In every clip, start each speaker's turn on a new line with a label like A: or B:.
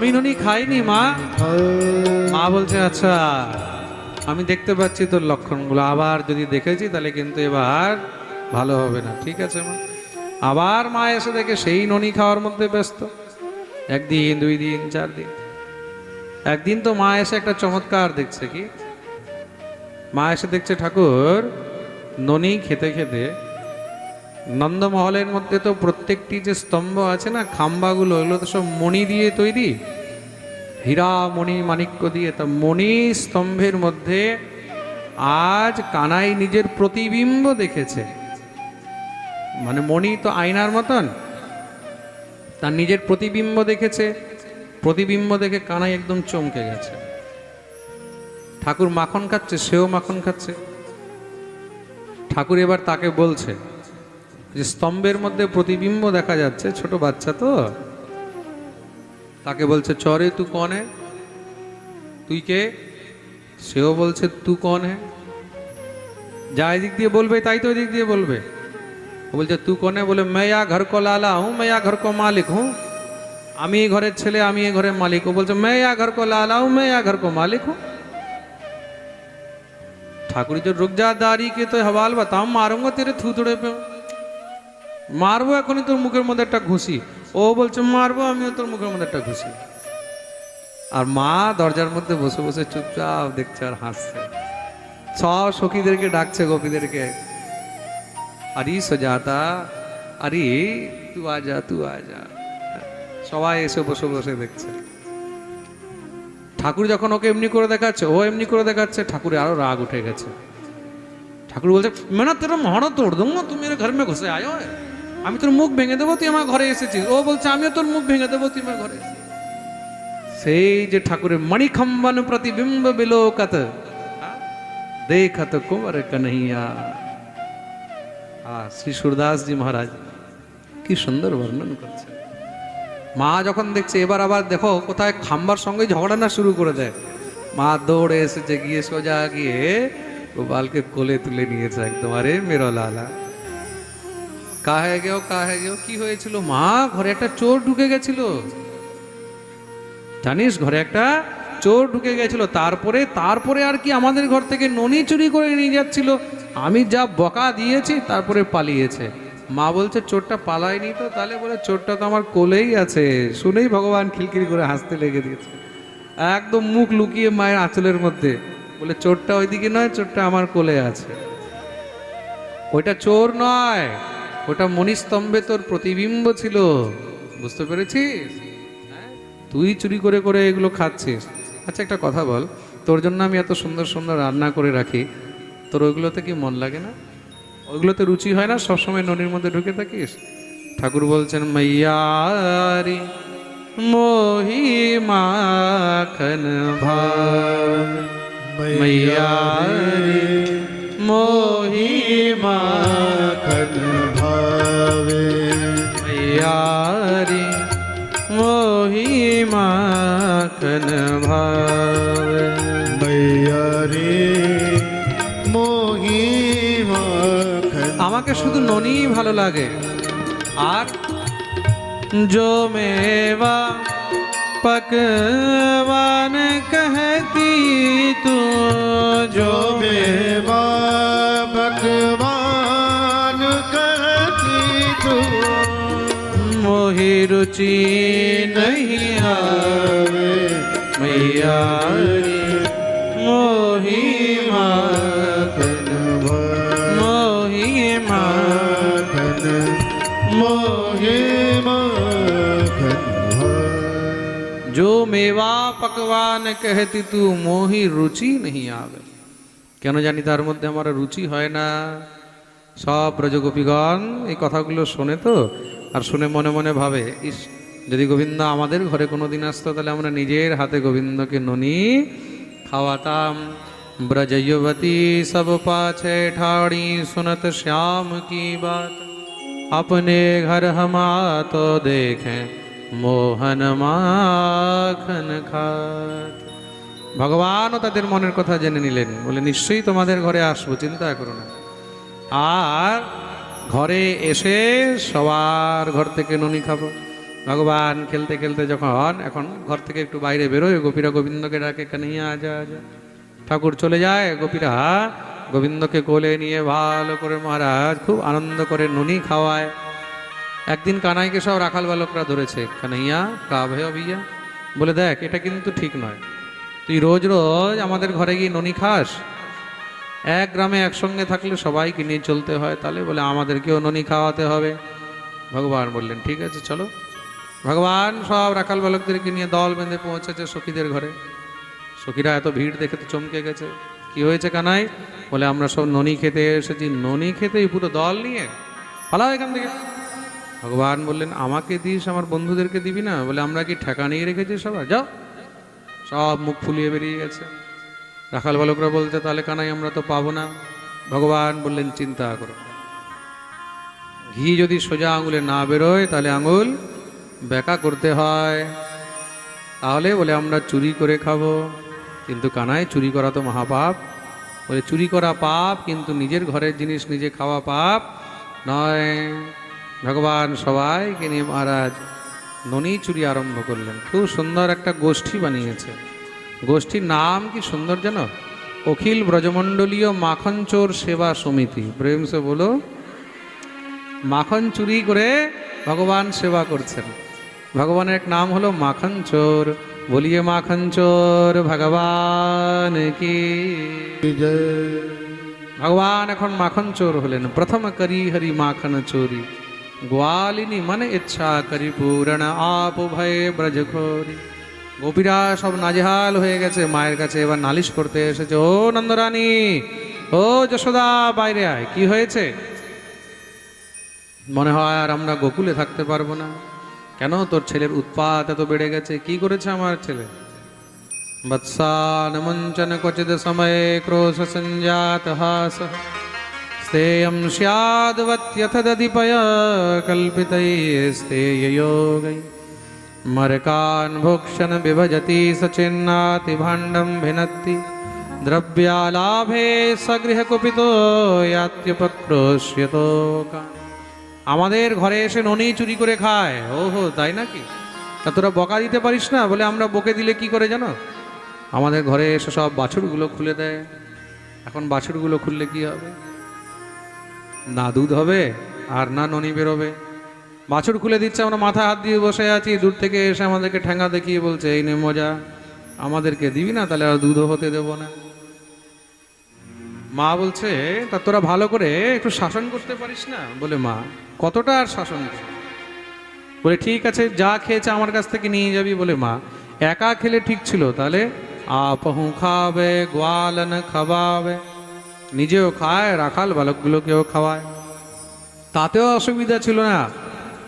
A: আমি ননি খাইনি, মা। মা বলছে আচ্ছা আমি দেখতে পাচ্ছি তোর লক্ষণগুলো। আবার যদি দেখেছি, তাহলে কিন্তু এবার ভালো হবে না। ঠিক আছে, মা? আবার মা এসে দেখে সেই ননি খাওয়ার মধ্যে ব্যস্ত। একদিন, দুই দিন, চার দিন। একদিন তো মা এসে একটা চমৎকার দেখছে কি? মা এসে দেখছে, ঠাকুর, ননি খেতে খেতে নন্দমহলের মধ্যে তো প্রত্যেকটি যে স্তম্ভ আছে না, খাম্বাগুলো, এগুলো তো সব মণি দিয়ে তৈরি। হীরা, মণি, মাণিক্য দিয়ে। তা মণি স্তম্ভের মধ্যে আজ কানাই নিজের প্রতিবিম্ব দেখেছে। মানে মণি তো আয়নার মতন, তার নিজের প্রতিবিম্ব দেখেছে। প্রতিবিম্ব দেখে কানাই একদম চমকে গেছে। ঠাকুর মাখন খাচ্ছে, সেও মাখন খাচ্ছে। ঠাকুর এবার তাকে বলছে যে স্তম্ভের মধ্যে প্রতিবিম্ব দেখা যাচ্ছে ছোট বাচ্চা তো তাকে বলছে চরে তু কন হে তুই কে সেও বলছে তু কন হে যা এদিক দিয়ে বলবে তাই তো এদিক দিয়ে বলবে ও বলছে তু কনে বলে মেয়া ঘর কো লালা হুঁ মেয়া ঘর কো মালিক হুঁ আমি এই ঘরের ছেলে আমি এই ঘরের মালিক ও বলছে মেয়া ঘর কো লালা হুঁ মেয়া ঘর কো মালিক হুঁ ঠাকুর जो रुक जा दारी के तो हवाल बताओ मारूंगा तेरे थुतड़े पे মারবো এখনই তোর মুখের মধ্যে একটা ঘুষি। ও বলছে, মারবো, আমিও তোর মুখের মধ্যে একটা ঘুষি। আর মা দরজার মধ্যে বসে বসে চুপচাপ দেখছে আর হাসছে। সব সখীদেরকে ডাকছে, গোপীদেরকে। আরে, সোজাতা, আরে তু আজা তু আজা সবাই এসে বসে বসে দেখছে। ঠাকুর যখন ওকে এমনি করে দেখাচ্ছে, ও এমনি করে দেখাচ্ছে, ঠাকুরে আরও রাগ উঠে গেছে। ঠাকুর বলছে, মেনা, তেরো মহানো তোড় দূंगा তুমি ঘর মে ঘুষে আয়ো। আমি তোর মুখ ভেঙে দেবো, তুই আমার ঘরে এসেছিস। ও বলছে, আমিও তোর মুখ ভেঙে দেবো, তুই আমার ঘরে সেই যে ঠাকুরের মণিখম্বন প্রতিবিম্ব বিলোকাত, দেখাত কুমার কানহিয়া শ্রী সুরদাসজি মহারাজ, কি সুন্দর বর্ণন করছে মা যখন দেখছে, এবার আবার দেখো, কোথায় খাম্বার সঙ্গে ঝগড়া না শুরু করে দেয়। মা দৌড়ে এসেছে, গিয়ে সোজা গিয়ে গোপালকে কোলে তুলে নিয়েছে একদম আরে মেরলালা। লালা কাহে গেও কাহে গেও, কি হয়েছিল? মা, ঘরে একটা চোর ঢুকে গেছিল। জানিস, ঘরে একটা চোর ঢুকে গেছিল। তারপরে তারপরে আর কি আমাদের ঘর থেকে ননি চুরি করে নিয়ে যাচ্ছিল। আমি যা বকা দিয়েছি, তারপরে পালিয়েছে। মা বলছে, চোরটা পালায়নি তো? তাহলে বলে, চোরটা তো আমার কোলেই আছে। শুনেই ভগবান খিলখিল করে হাসতে লেগে দিয়েছে। একদম মুখ লুকিয়ে মায়ের আঁচলের মধ্যে। বলে, চোরটা ওইদিকে নয়, চোরটা আমার কোলে আছে। ওইটা চোর নয়। ওটা মণিস্তম্ভে তোর প্রতিবিম্ব ছিল। বুঝতে পেরেছিস? তুই চুরি করে করে এগুলো খাচ্ছিস। আচ্ছা একটা কথা বল। তোর জন্য আমি এত সুন্দর সুন্দর রান্না করে রাখি। তোর ওইগুলোতে কি মন লাগে না? ওইগুলোতে রুচি হয় না? সবসময় ননির মধ্যে ঢুকে থাকিস? ঠাকুর বলছেন, মাইয়ারি মোহি মাখন
B: ভাইয়ারি মোহি মাখন
A: আমাকে শুধু ননি ভালো লাগে আর जो मेवा पकवान कहती तू जो
B: जो मेवा भगवान कहती तू
A: मोहि रुचि नहीं आवे मैया माखन मोहे माखन जो मेवा पकवान कहती तू मोहि রুচি नहीं आवे কেন জানি তার মধ্যে আমার রুচি হয় না সব ব্রজগোপীগণ এই কথাগুলো শোনে তো আর শুনে মনে মনে ভাবে ইস যদি গোবিন্দ আমাদের ঘরে কোনো দিন আসতো তাহলে আমরা নিজের হাতে গোবিন্দকে ননি খাওয়াতাম ब्रज युवती सब पाछे ठाड़ी सुनत श्याम की बात अपने घर हम तो देखें মোহন মাখন খাত ভগবানও তাদের মনের কথা জেনে নিলেন বলে নিশ্চয়ই তোমাদের ঘরে আসবো চিন্তা করো না আর ঘরে এসে সবার ঘর থেকে ননি খাবো ভগবান খেলতে খেলতে যখন এখন ঘর থেকে একটু বাইরে বেরোয় গোপীরা গোবিন্দকে ডাকে কানাইয়া আজা আজা ঠাকুর চলে যায় গোপীরা গোবিন্দকে কোলে নিয়ে ভালো করে মহারাজ খুব আনন্দ করে ননি খাওয়ায়। একদিন কানাইকে সব রাখাল বালকরা ধরেছে, কানাইয়া, কা ভয় বিয়া বলে, দেখ, এটা কিন্তু ঠিক নয়। তুই রোজ রোজ আমাদের ঘরে গিয়ে ননি খাস। এক গ্রামে একসঙ্গে থাকলে সবাইকে নিয়ে চলতে হয় তাহলে। বলে, আমাদেরকেও ননি খাওয়াতে হবে। ভগবান বললেন, ঠিক আছে, চলো। ভগবান সব রাখাল বালকদেরকে নিয়ে দল বেঁধে পৌঁছেছে সখীদের ঘরে। সখীরা এত ভিড় দেখে তো চমকে গেছে। কি হয়েছে কানাই? বলে, আমরা সব ননি খেতে এসেছি। ননি খেতেই পুরো দল নিয়ে? পালাও এখান থেকে। ভগবান বললেন, আমাকে দিস, আমার বন্ধুদেরকে দিবি না? বলে, আমরা কি ঠেকা নিয়ে রেখেছি সবাই যাও। সব মুখ ফুলিয়ে বেরিয়ে গেছে। রাখাল বালকরা বলতে তাহলে কানাই, আমরা তো পাবো না। ভগবান বললেন, চিন্তা করো ঘি যদি সোজা আঙুলে না বেরোয়, তাহলে আঙুল বেকা করতে হয়। তাহলে বলে, আমরা চুরি করে খাব। কিন্তু কানায় চুরি করা তো মহাপাপ। বলে, চুরি করা পাপ, কিন্তু নিজের ঘরের জিনিস নিজে খাওয়া পাপ নয়। ভগবান সবাইকে নিয়ে মহারাজ ননি চুরি আরম্ভ করলেন। খুব সুন্দর একটা গোষ্ঠী বানিয়েছে। গোষ্ঠীর নাম কি সুন্দর যেন অখিল ব্রজমণ্ডলীয় মাখন চোর সেবা সমিতি। প্রেম সে বলো, মাখন চুরি করে ভগবান সেবা করছেন। ভগবানের এক নাম হলো মাখন চোর বলিয়ে মাখন চোর ভগবান কি।
B: জয়
A: ভগবান এখন মাখন চোর হলেন। প্রথম করি হরি মাখন চোরি। গোয়ালিনী মন ইচ্ছা করি পূরণ আপ ভয়ে ব্রজ খোরি গোপীরা সব নাজেহাল হয়ে গেছে। মায়ের কাছে এবার নালিশ করতে এসেছে, ও নন্দরানী, ও যশোদা, বাইরে আয়। কি হয়েছে? মনে হয় আর আমরা গোকুলে থাকতে পারব না। কেন তোর ছেলের উৎপাত এত বেড়ে গেছে কি করেছে আমার ছেলে বৎসানমঞ্চন ক্বচিদ সময়ে ক্রোশ সঞ্জাত হাস স্তেয়ম স্যাদবত্যথ দদিপয় কল্পিতৈস্তেয়যোগৈ মরকান ভোক্ষণ বিভজতি সচিন্নাতি ভাণ্ডম ভিনত্তি দ্রব্যালাভে সগৃহকুপিতো ইয়াত্যপক্রোশ্যতোকা আমাদের ঘরে এসে ননি চুরি করে খায়। ওহো, তাই নাকি? তা তোরা বকা দিতে পারিস না, বলে আমরা বকে দিলে কি করে জানো? আমাদের ঘরে এসে সব বাছুরগুলো খুলে দেয়। এখন বাছুরগুলো খুললে কি হবে? না দুধ হবে, আর না ননি বেরোবে। বাছুর খুলে দিচ্ছে, আমরা মাথা হাত দিয়ে বসে আছি। দূর থেকে এসে আমাদেরকে ঠেঙ্গা দেখিয়ে বলছে, এই নে মজা। আমাদেরকে দিবি না, তাহলে আর দুধও হতে দেবো না। মা বলছে, তা তোরা ভালো করে একটু শাসন করতে পারিস না? বলে, মা, কতটা আর শাসন বলে, ঠিক আছে, যা খেয়েছে আমার কাছ থেকে নিয়ে যাবি। বলে, মা, একা খেলে ঠিক ছিল, তাহলে আপহু খাবে, গোয়ালন খাওয়াবে নিজেও খায়, রাখাল বালকগুলোকেও খাওয়ায়। তাতেও অসুবিধা ছিল না,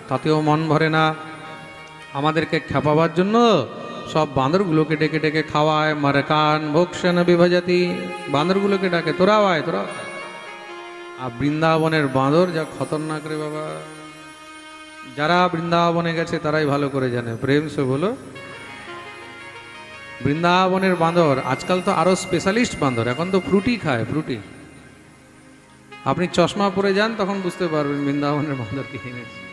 A: তাতেও মন ভরে না। আমাদেরকে খেপাবার জন্য সব বাঁদরগুলোকে ডেকে ডেকে খাওয়ায় মারে মারকান ভোক্ষণ বিভাজাতি। বাঁদরগুলোকে ডাকে তোরাও আয় আয়। আর বৃন্দাবনের বাঁদর যা খতরনাক রে বাবা। যারা বৃন্দাবনে গেছে তারাই ভালো করে জানে। প্রেম সে বলো, বৃন্দাবনের বাঁদর, আজকাল তো আরও স্পেশালিস্ট বাঁদর, এখন তো ফ্রুটি খায়, ফ্রুটি। আপনি চশমা পরে যান, তখন বুঝতে পারবেন বৃন্দাবনের বাঁদর কি এনেছে।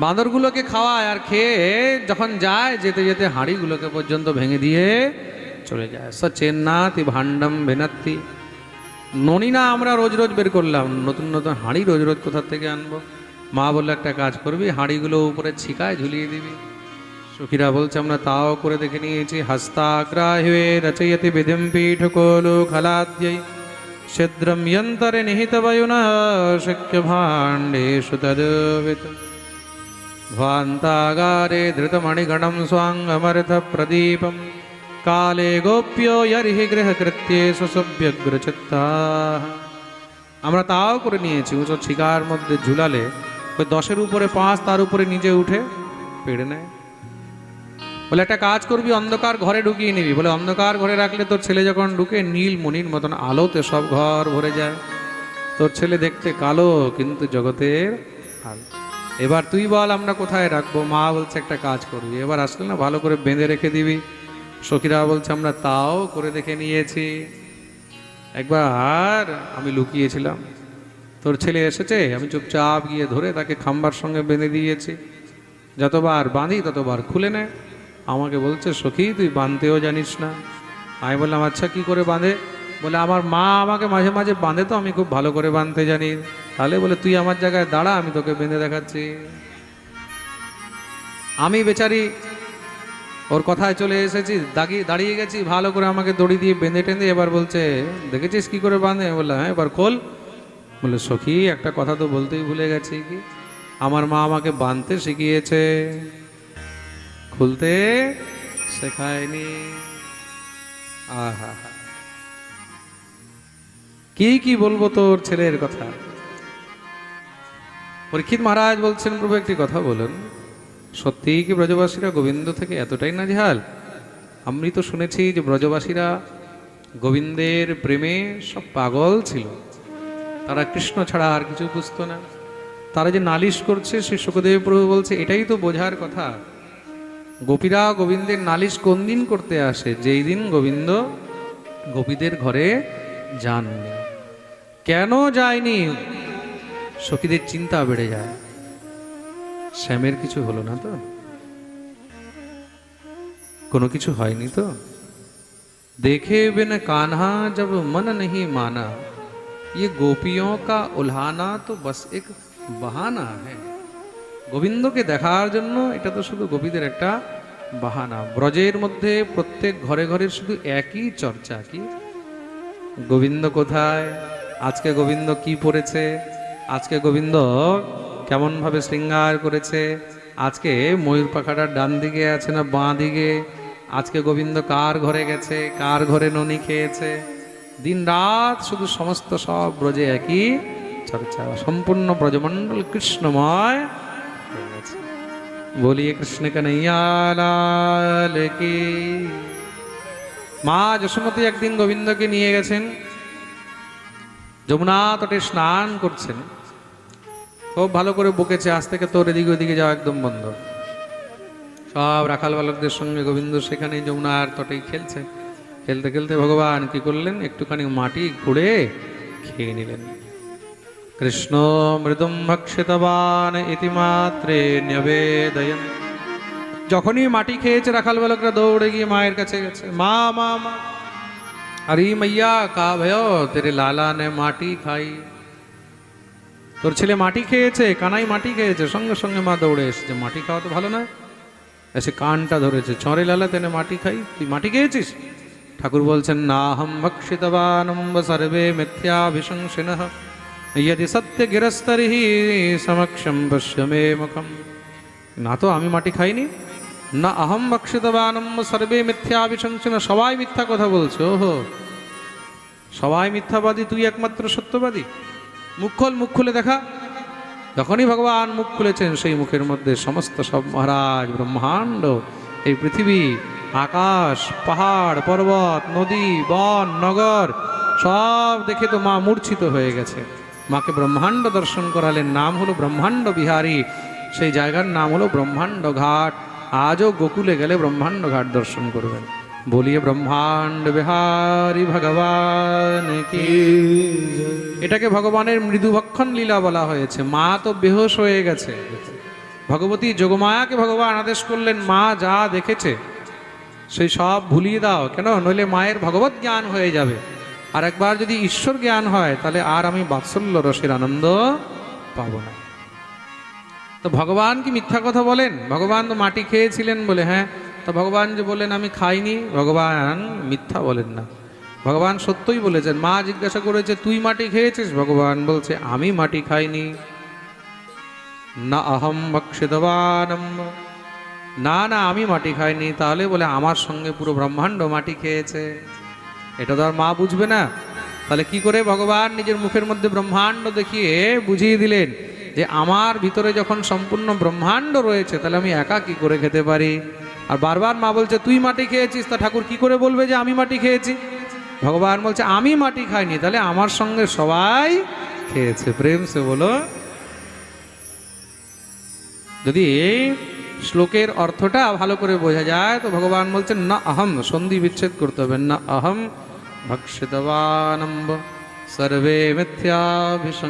A: বাঁদরগুলোকে খাওয়ায় আর খেয়ে যখন যায়, যেতে যেতে হাঁড়িগুলোকে পর্যন্ত ভেঙে দিয়ে চলে যায়। সচেন্নাতি ভাণ্ডম ভেনাত্তি। ননি না আমরা রোজ রোজ বের করলাম। নতুন নতুন হাঁড়ি রোজ রোজ কোথার থেকে আনব? মা বলল, একটা কাজ করবি, হাঁড়িগুলো উপরে ছিকায় ঝুলিয়ে দিবি। সুখীরা বলছে, আমরা তাও করে দেখে নিয়েছি। হস্তাগ্রাহ্যে রচয়তি বিধিম পীঠ কোলো খলাদ্যৈ ছিদ্রম নিহিত বয়ুনা শক্য ভাণ্ডেষু তদবিত। ध्वान्तागारे धृतमणिगणं स्वाङ्गमर्थप्रदीपं काले गोप्यो यर्हि गृहकृत्ये সুসভ্যগ্রচিত্তাः আমরা তাও করে নিয়েছি উঁচু ছিকার মধ্যে ঝুলালে ওই দশের উপরে পাঁচ তার উপরে নিজে উঠে পেড়ে নেয় বলে একটা কাজ করবি অন্ধকার ঘরে ঢুকিয়ে নিবি বলে অন্ধকার ঘরে রাখলে তোর ছেলে যখন ঢুকে নীল মণির মতন আলোতে সব ঘর ভরে যায় তোর ছেলে দেখতে কালো কিন্তু জগতের আলো এবার তুই বল, আমরা কোথায় রাখব? মা বলছে, একটা কাজ করবি। এবার আসলে না, ভালো করে বেঁধে রেখে দিবি। সখীরা বলছে, আমরা তাও করে দেখে নিয়েছি। একবার আমি লুকিয়েছিলাম। তোর ছেলে এসেছে? আমি চুপচাপ গিয়ে ধরে তাকে খাম্বার সঙ্গে বেঁধে দিয়েছি। যতবার বাঁধি, ততবার খুলে নেয় আমাকে বলছে, সখী, তুই বাঁধতেও জানিস না। আমি বললাম আচ্ছা কি করে বাঁধে? বলে, আমার মা আমাকে মাঝে মাঝে বাঁধে তো, আমি খুব ভালো করে বাঁধতে জানি। তাহলে বলে, তুই আমার জায়গায় দাঁড়া, আমি তোকে বেঁধে দেখাচ্ছি। আমি বেচারি ওর কথায় চলে এসেছি, দাগি, দাঁড়িয়ে গেছি, ভালো করে আমাকে দড়ি দিয়ে বেঁধে টেঁধে এবার বলছে, দেখেছিস কি করে বাঁধে? বললাম হ্যাঁ এবার খোল। বলে, সখী, একটা কথা তো বলতেই ভুলে গেছি কি? আমার মা আমাকে বাঁধতে শিখিয়েছে। খুলতে শেখায়নি। আহা কি কি বলব তোর ছেলের কথা? পরীক্ষিত মহারাজ বলছেন, প্রভু, একটি কথা বলুন। সত্যিই কি ব্রজবাসীরা গোবিন্দ থেকে এতটাই না নাজেহাল? আমি তো শুনেছি যে ব্রজবাসীরা গোবিন্দের প্রেমে সব পাগল ছিল। তারা কৃষ্ণ ছাড়া আর কিছু বুঝতো না। তারা যে নালিশ করছে সে সুখদেব প্রভু বলছে, এটাই তো বোঝার কথা। গোপীরা গোবিন্দের নালিশ কোন দিন করতে আসে? যেই দিন গোবিন্দ গোপীদের ঘরে যাননি। কেন যায়নি? সখীদের চিন্তা বেড়ে যায় শ্যামের কিছু হলো না তো কোনো কিছু হয়নি তো देखे बिन कान्हा जब मन नहीं माना ये गोपियों का उल्हाना तो बस एक বাহানা হ্যাঁ গোবিন্দকে দেখার জন্য এটা তো শুধু গোপীদের একটা বাহানা ব্রজের মধ্যে প্রত্যেক ঘরে ঘরে শুধু একই চর্চা কি গোবিন্দ কোথায় আজকে গোবিন্দ কি পড়েছে আজকে গোবিন্দ কেমনভাবে শৃঙ্গার করেছে? আজকে ময়ূর পাখাটার ডান দিকে আছে না বাঁ দিকে? আজকে গোবিন্দ কার ঘরে গেছে? কার ঘরে ননি খেয়েছে? দিন রাত শুধু সমস্ত সব ব্রজে একই চর্চা। সম্পূর্ণ ব্রজমণ্ডল কৃষ্ণময় বলিয়ে কৃষ্ণ কানাইয়ালাল কি। মা যশোমতী একদিন গোবিন্দকে নিয়ে গেছেন। যমুনা তটে স্নান করছেন। খুব ভালো করে বকেছে, আজ থেকে তোর এদিকে ওদিকে যাওয়া একদম বন্ধ। সব রাখাল বালকদের সঙ্গে গোবিন্দ সেখানে যমুনার তটেই খেলছে। খেলতে খেলতে ভগবান কি করলেন? একটুখানি মাটি ঘুরে খেয়ে নিলেন। কৃষ্ণ মৃদুম ভক্ষিতবান ইতিমাত্রে নবেদয়ন যখনই মাটি খেয়েছে রাখাল বালকরা, দৌড়ে গিয়ে মায়ের কাছে গেছে, মা মা মা, আরে মাইয়া কা ভয় তেরে লালা নে মাটি খাই। তোর ছেলে মাটি খেয়েছে, কানাই মাটি খেয়েছে, সঙ্গে সঙ্গে মা দৌড়ে এসেছে। মাটি খাওয়া তো ভালো না এসে কানটা ধরেছে চরে লালা তেনে মাটি খাই। তুই মাটি খেয়েছিস? ঠাকুর বলছেন, না, হম ভক্ষিতবানম্ব সর্বে মিথ্যাভিশংসিন यदि সত্য গিরস্তরি সমক্ষম পশ্য মে মুখম। না তো, আমি মাটি খাইনি। না অহম ভক্ষিতবানম সর্বে মিথ্যাভিশংসিন সবাই মিথ্যা কথা বলছে, ওহো। সবাই মিথ্যাবাদী, তুই একমাত্র সত্যবাদী? মুখ খোল, মুখ খুলে দেখা। যখনই ভগবান মুখ খুলেছেন, সেই মুখের মধ্যে সমস্ত সব মহারাজ, ব্রহ্মাণ্ড, এই পৃথিবী, আকাশ, পাহাড়, পর্বত, নদী, বন, নগর, সব দেখে তো মা মূর্ছিত হয়ে গেছে। মাকে ব্রহ্মাণ্ড দর্শন করালেন। নাম হলো ব্রহ্মাণ্ড বিহারী। সেই জায়গার নাম হলো ব্রহ্মাণ্ড ঘাট। আজও গোকুলে গেলে ব্রহ্মাণ্ড ঘাট দর্শন করবেন। বলিয়ে ব্রহ্মাণ্ড বিহারী ভগবান কি এটাকে ভগবানের মৃদুভক্ষণ লীলা বলা হয়েছে। মা তো বেহোশ হয়ে গেছে। ভগবতী যোগমায়াকে ভগবান আদেশ করলেন মা যা দেখেছে সেই সব ভুলিয়ে দাও। কেন? নইলে মায়ের ভগবত জ্ঞান হয়ে যাবে। আর একবার যদি ঈশ্বর জ্ঞান হয় তাহলে আর আমি বাৎসল্য রসের আনন্দ পাবো না। তো ভগবান কি মিথ্যা কথা বলেন? ভগবান তো মাটি খেয়েছিলেন বলে হ্যাঁ তো ভগবান যে বললেন, আমি খাইনি। ভগবান মিথ্যা বলেন না। ভগবান সত্যই বলেছেন, মা জিজ্ঞাসা করেছে, তুই মাটি খেয়েছিস? ভগবান বলছে, আমি মাটি খাইনি। না অহম ভক্ষিতবানম না না, আমি মাটি খাইনি। তাহলে বলে, আমার সঙ্গে পুরো ব্রহ্মাণ্ড মাটি খেয়েছে। এটা তো আর মা বুঝবে না। তাহলে কি করে ভগবান নিজের মুখের মধ্যে ব্রহ্মাণ্ড দেখিয়ে বুঝিয়ে দিলেন যে, আমার ভিতরে যখন সম্পূর্ণ ব্রহ্মাণ্ড রয়েছে, তাহলে আমি একা কি করে খেতে পারি? আর বারবার মা বলছে, তুই মাটি খেয়েছিস? তা ঠাকুর কি করে বলবে যে, আমি মাটি খেয়েছি? ভগবান বলছে, আমি মাটি খাইনি, তাহলে আমার সঙ্গে সবাই খেয়েছে। প্রেম সে বলো। যদি এই শ্লোকের অর্থটা ভালো করে বোঝা যায়, তো ভগবান বলছেন না আহম, সন্ধি বিচ্ছেদ করতে হবে। না আহম, ভক্ষিতবানম্ব সর্বে মিথ্যাভিশংসিনঃ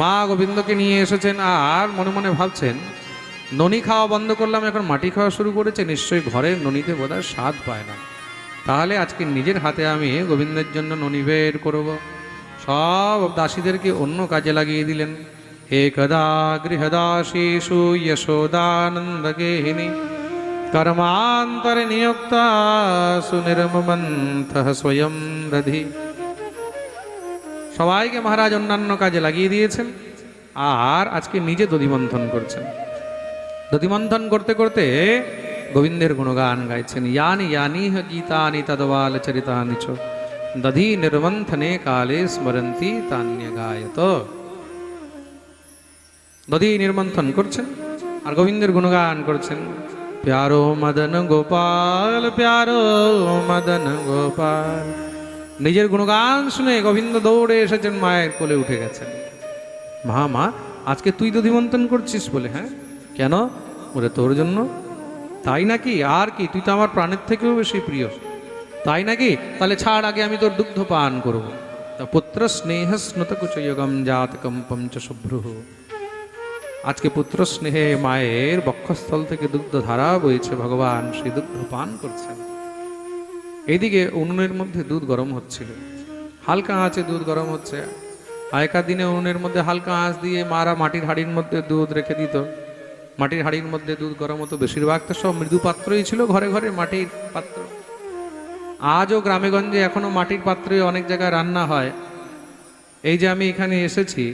A: মা গোবিন্দকে নিয়ে এসেছেন আর মনে মনে ভাবছেন ননি খাওয়া বন্ধ করলাম, এখন মাটি খাওয়া শুরু করেছে, নিশ্চয়ই ঘরের ননিতে বোধহয় স্বাদ পায় না। তাহলে আজকে নিজের হাতে আমি গোবিন্দের জন্য ননি বের করব। সব দাসীদেরকে অন্য কাজে লাগিয়ে দিলেন। একদা গৃহদাসীষু যশোদানন্দ গেহিনী কর্মান্তরে নিয়োক্তা সুনির্মমন্থ স্বয়ং দধি। সবাইকে মহারাজ অন্যান্য কাজে লাগিয়ে দিয়েছেন, আর আজকে নিজে দধিমন্থন করছেন। দধিমন্থন করতে করতে গোবিন্দের গুণগান গাইছেন। ইয়ানি ইয়ানি হ গীতানি তদবাল চরিতানি চ। দধি নির্মন্থনে কালে স্মরন্তি তান্য গায়ত। দধি নির্মন্থন করছেন আর গোবিন্দের গুণগান করছেন। প্যারো মদন গোপাল, প্যারো মদন গোপাল। নিজের গুণগান শুনে গোবিন্দ দৌড়ে এসেছেন, মায়ের কোলে উঠে গেছেন। মা মা, আজকে তুই দধিমন্থন করছিস বলে হ্যাঁ? কেন? ওরে তোর জন্য? তাই নাকি? আর কি? তুই তো আমার প্রাণের থেকেও বেশি প্রিয়। তাই নাকি? তাহলে ছাড়, আগে আমি তোর দুগ্ধ পান করব। তা পুত্র স্নেহ স্নুত কুচয়োগম জাতকম পঞ্চ শুভ্রু। আজকে পুত্র স্নেহে মায়ের বক্ষস্থল থেকে দুগ্ধ ধারা বইছে ভগবান, সেই দুগ্ধ পান করছেন। এইদিকে উনুনের মধ্যে দুধ গরম হচ্ছিল। হালকা আঁচে দুধ গরম হচ্ছে। আগেকার দিনে উনুনের মধ্যে হালকা আঁচ দিয়ে মারা মাটির হাড়ির মধ্যে দুধ রেখে দিত। মাটির হাড়ির মধ্যে দুধ গরম হতো, বেশিরভাগ তো সব মৃদু পাত্রই ছিল ঘরে ঘরে মাটির পাত্র। আজও গ্রামেগঞ্জে এখনও মাটির পাত্রে অনেক জায়গায় রান্না হয়। এই যে আমি এখানে এসেছি,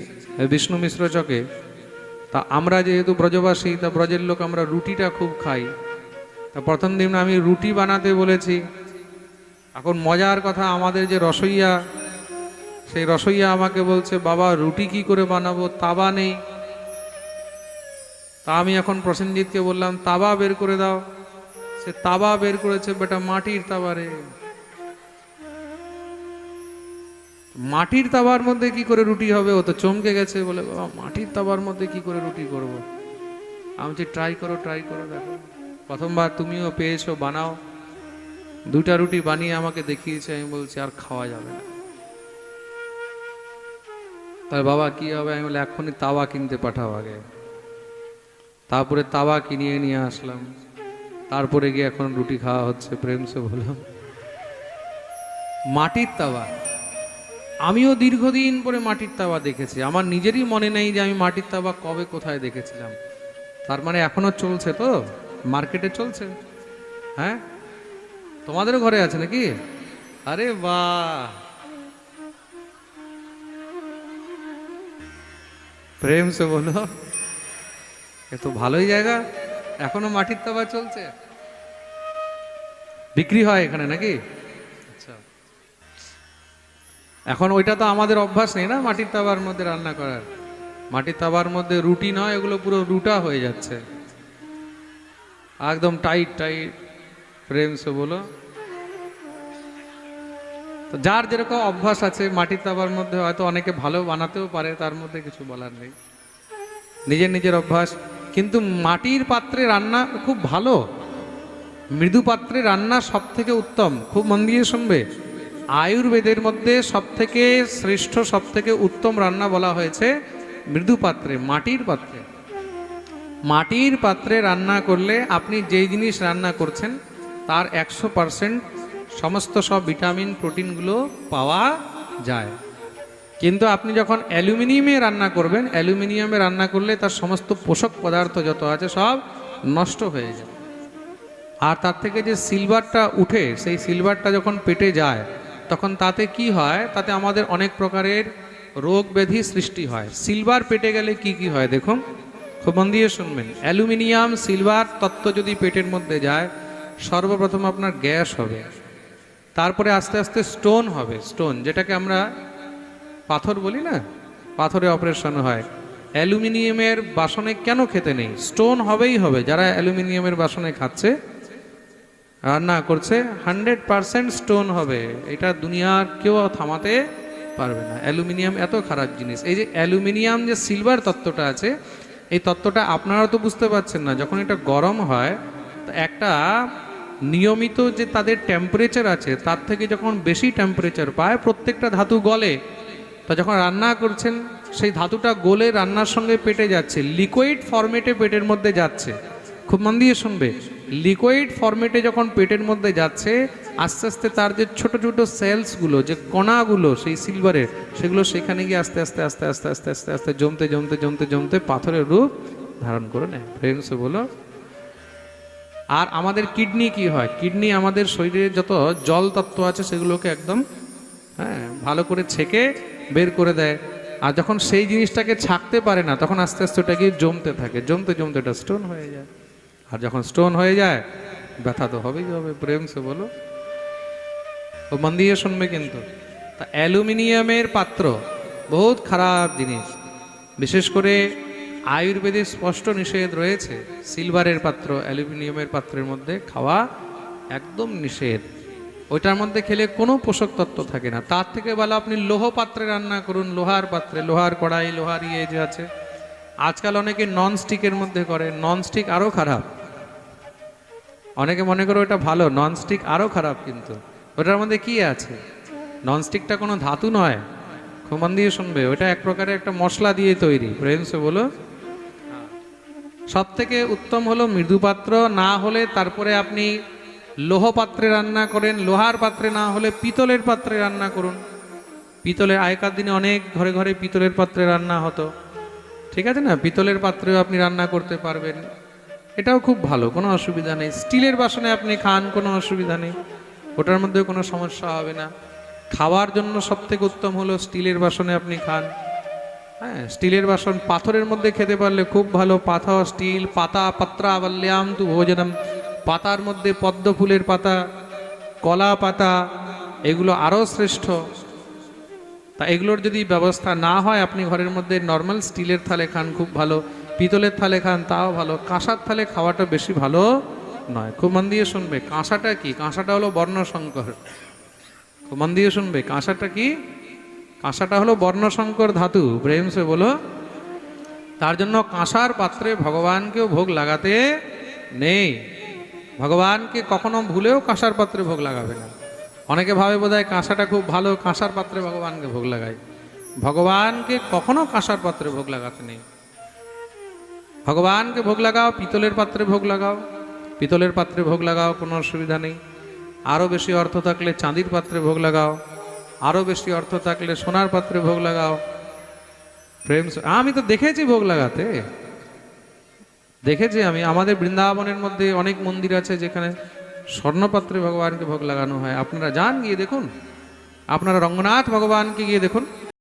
A: বিষ্ণু মিশ্র চকে, তা আমরা যেহেতু ব্রজবাসী, তা ব্রজের লোক আমরা রুটিটা খুব খাই। তা প্রথম দিন আমি রুটি বানাতে বলেছি। এখন মজার কথা, আমাদের যে রসইয়া, সেই রসইয়া আমাকে বলছে, বাবা, রুটি কি করে বানাবো? তাবা নেই। তা আমি এখন প্রসেনজিৎকে বললাম, তাবা বের করে দাও। সে তাবা বের করেছে, বেটা মাটির তাবারে মাটির তাবার মধ্যে কি করে রুটি হবে? ও তো চমকে গেছে, বলে, বাবা, মাটির তাবার মধ্যে কি করে রুটি করব। আমি বলছি, ট্রাই করো ট্রাই করো, দেখো। প্রথমবার তুমিও পেয়েছ, বানাও। দুটা রুটি বানিয়ে আমাকে দেখিয়েছে, আমি বলছি, আর খাওয়া যাবে না। তার বাবা, কি হবে? আমি বলে এখনই তাওয়া কিনতে পাঠাও আগে। তারপরে তাওয়া কিনিয়ে নিয়ে আসলাম। তারপরে গিয়ে এখন রুটি খাওয়া হচ্ছে, প্রেম সে বললাম। মাটির তাওয়া। আমিও দীর্ঘদিন পরে মাটির তাওয়া দেখেছি। আমার নিজেরই মনে নেই যে আমি মাটির তাওয়া কবে কোথায় দেখেছিলাম। তার মানে এখনও চলছে তো? মার্কেটে চলছে। হ্যাঁ? তোমাদেরও ঘরে আছে নাকি? আরে বাহ! প্রেম সে বলো এ তো ভালোই জায়গা। এখনও মাটির তাওয়া চলছে। বিক্রি হয় এখানে নাকি? আচ্ছা। এখন ওইটা তো আমাদের অভ্যাস নেই না মাটির তাবার মধ্যে রান্না করার। মাটির তাবার মধ্যে রুটি নয় এগুলো পুরো রুটা হয়ে যাচ্ছে। একদম টাইট টাইট প্রেম সে বলো তো যার যেরকম অভ্যাস আছে মাটির তাবার মধ্যে হয়তো অনেকে ভালো বানাতেও পারে তার মধ্যে কিছু বলার নেই। নিজের নিজের অভ্যাস। কিন্তু মাটির পাত্রে রান্না খুব ভালো। মৃদু পাত্রে রান্না সব থেকে উত্তম। খুব মন দিয়ে শুনবে। আয়ুর্বেদের মধ্যে সব থেকে শ্রেষ্ঠ সব থেকে উত্তম রান্না বলা হয়েছে মৃদু পাত্রে, মাটির পাত্রে। মাটির পাত্রে রান্না করলে আপনি যেই জিনিস রান্না করছেন, তার একশো পারসেন্ট সমস্ত সব ভিটামিন, প্রোটিনগুলো পাওয়া যায়। কিন্তু আপনি যখন অ্যালুমিনিয়ামে রান্না করবেন, অ্যালুমিনিয়ামে রান্না করলে তার সমস্ত পোষক পদার্থ যত আছে সব নষ্ট হয়ে যায়। আর তার থেকে যে সিলভারটা উঠে, সেই সিলভারটা যখন পেটে যায়, তখন তাতে কি হয়? তাতে আমাদের অনেক প্রকারের রোগ ব্যাধি সৃষ্টি হয়। সিলভার পেটে গেলে কি কি হয় দেখুন? খুব মন দিয়ে শুনবেন। অ্যালুমিনিয়াম, সিলভার তত্ত্ব যদি পেটের মধ্যে যায়, সর্বপ্রথম আপনার গ্যাস হবে। তারপরে আস্তে আস্তে স্টোন হবে, স্টোন, যেটাকে আমরা পাথর বলি না? পাথরে অপারেশন হয়। অ্যালুমিনিয়ামের বাসনে কেন খেতে নেই? স্টোন হবেই হবে। যারা অ্যালুমিনিয়ামের বাসনে খাচ্ছে রান্না করছে, হান্ড্রেড পারসেন্ট স্টোন হবে। এটা দুনিয়ার কেউ থামাতে পারবে না। অ্যালুমিনিয়াম এত খারাপ জিনিস। এই যে অ্যালুমিনিয়াম যে সিলভার তত্ত্বটা আছে, এই তত্ত্বটা আপনারা তো বুঝতে পারছেন না। যখন এটা গরম হয়, তো একটা নিয়মিত যে তাদের টেম্পারেচার আছে, তার থেকে যখন বেশি টেম্পারেচার পায়, প্রত্যেকটা ধাতু গলে। তা যখন রান্না করছেন, সেই ধাতুটা গোলে রান্নার সঙ্গে পেটে যাচ্ছে লিকুইড ফরমেটে পেটের মধ্যে যাচ্ছে। খুব মন দিয়ে শুনবে। লিকুইড ফরমেটে যখন পেটের মধ্যে যাচ্ছে, আস্তে আস্তে তার যে ছোট ছোট সেলসগুলো যে কণাগুলো, সেই সিলভারের সেগুলো সেখানে গিয়ে আস্তে আস্তে আস্তে আস্তে আস্তে আস্তে আস্তে জমতে জমতে জমতে জমতে পাথরের রূপ ধারণ করে নেয়। ফ্রেন্ডস বলো। আর আমাদের কিডনি কি হয়? কিডনি আমাদের শরীরে যত জল তত্ত্ব আছে, সেগুলোকে একদম হ্যাঁ ভালো করে ছেঁকে বের করে দেয়। আর যখন সেই জিনিসটাকে ছাকতে পারে না, তখন আস্তে আস্তে ওটা গিয়ে জমতে থাকে। জমতে জমতে ওটা স্টোন হয়ে যায়। আর যখন স্টোন হয়ে যায়, ব্যথা তো হবেই হবে, প্রেম সে বলো। ও মন দিয়ে শুনবে কিন্তু। তা অ্যালুমিনিয়ামের পাত্র, বহুত খারাপ জিনিস। বিশেষ করে আয়ুর্বেদে স্পষ্ট নিষেধ রয়েছে সিলভারের পাত্র, অ্যালুমিনিয়ামের পাত্রের মধ্যে খাওয়া একদম নিষেধ। ওইটার মধ্যে খেলে কোনো পোষক তত্ত্ব থাকে না। তার থেকে ভালো আপনি লোহ পাত্রে রান্না করুন, লোহার পাত্রে, লোহার কড়াই, লোহার ইয়ে যে আছে। আজকাল অনেকে নন স্টিকের মধ্যে করে নন স্টিক আরও খারাপ। অনেকে মনে করে ওটা ভালো নন স্টিক আরও খারাপ কিন্তু। ওটার মধ্যে কি আছে? নন স্টিকটা কোনো ধাতু নয়। খুব মন দিয়ে শুনবে ওটা এক প্রকারের একটা মশলা দিয়ে তৈরি। প্রেমসে, বলো। সব থেকে উত্তম হলো মৃদুপাত্র, না হলে তারপরে আপনি লোহ পাত্রে রান্না করেন, লোহার পাত্রে না হলে পিতলের পাত্রে রান্না করুন। পিতলের আগেকার দিনে অনেক ঘরে ঘরে পিতলের পাত্রে রান্না হতো। ঠিক আছে না? পিতলের পাত্রেও আপনি রান্না করতে পারবেন। এটাও খুব ভালো, কোনো অসুবিধা নেই। স্টিলের বাসনে আপনি খান, কোনো অসুবিধা নেই। ওটার মধ্যে কোনো সমস্যা হবে না। খাওয়ার জন্য সব থেকে উত্তম হলো স্টিলের বাসনে আপনি খান। হ্যাঁ স্টিলের বাসন পাথরের মধ্যে খেতে পারলে খুব ভালো। পাথর, স্টিল, পাতা, পাত্রা আবাল্যাম তু ভোজনম। পাতার মধ্যে পদ্ম ফুলের পাতা, কলা পাতা, এগুলো আরও শ্রেষ্ঠ। তা এগুলোর যদি ব্যবস্থা না হয়, আপনি ঘরের মধ্যে নর্মাল স্টিলের থালে খান, খুব ভালো। পিতলের থালে খান, তাও ভালো। কাঁসার থালে খাওয়াটা বেশি ভালো নয়। খুব মন দিয়ে শুনবে, কাঁসাটা কি? কাঁসাটা হলো বর্ণশঙ্কর। খুব মন দিয়ে শুনবে, কাঁসাটা কি? কাঁসাটা হলো বর্ণশঙ্কর ধাতু। প্রেমসে বলো। তার জন্য কাঁসার পাত্রে ভগবানকেও ভোগ লাগাতে নেই। ভগবানকে কখনো ভুলেও কাঁসার পাত্রে ভোগ লাগাবে না। অনেকে ভাবে বোধ হয় কাঁসাটা খুব ভালো, কাঁসার পাত্রে ভগবানকে ভোগ লাগায়। ভগবানকে কখনো কাঁসার পাত্রে ভোগ লাগাতে নেই। ভগবানকে ভোগ লাগাও, পিতলের পাত্রে ভোগ লাগাও। পিতলের পাত্রে ভোগ লাগাও, কোনো অসুবিধা নেই। আরও বেশি অর্থ থাকলে চাঁদির পাত্রে ভোগ লাগাও। আরও বেশি অর্থ থাকলে সোনার পাত্রে ভোগ লাগাও। প্রেম আমি তো দেখেছি ভোগ লাগাতে। দেখেছি আমি, আমাদের বৃন্দাবনের মধ্যে অনেক মন্দির আছে যেখানে স্বর্ণপাত্রে ভগবানকে ভোগ লাগানো হয়। আপনারা যান গিয়ে দেখুন। আপনারা রঙ্গনাথ ভগবানকে গিয়ে দেখুন।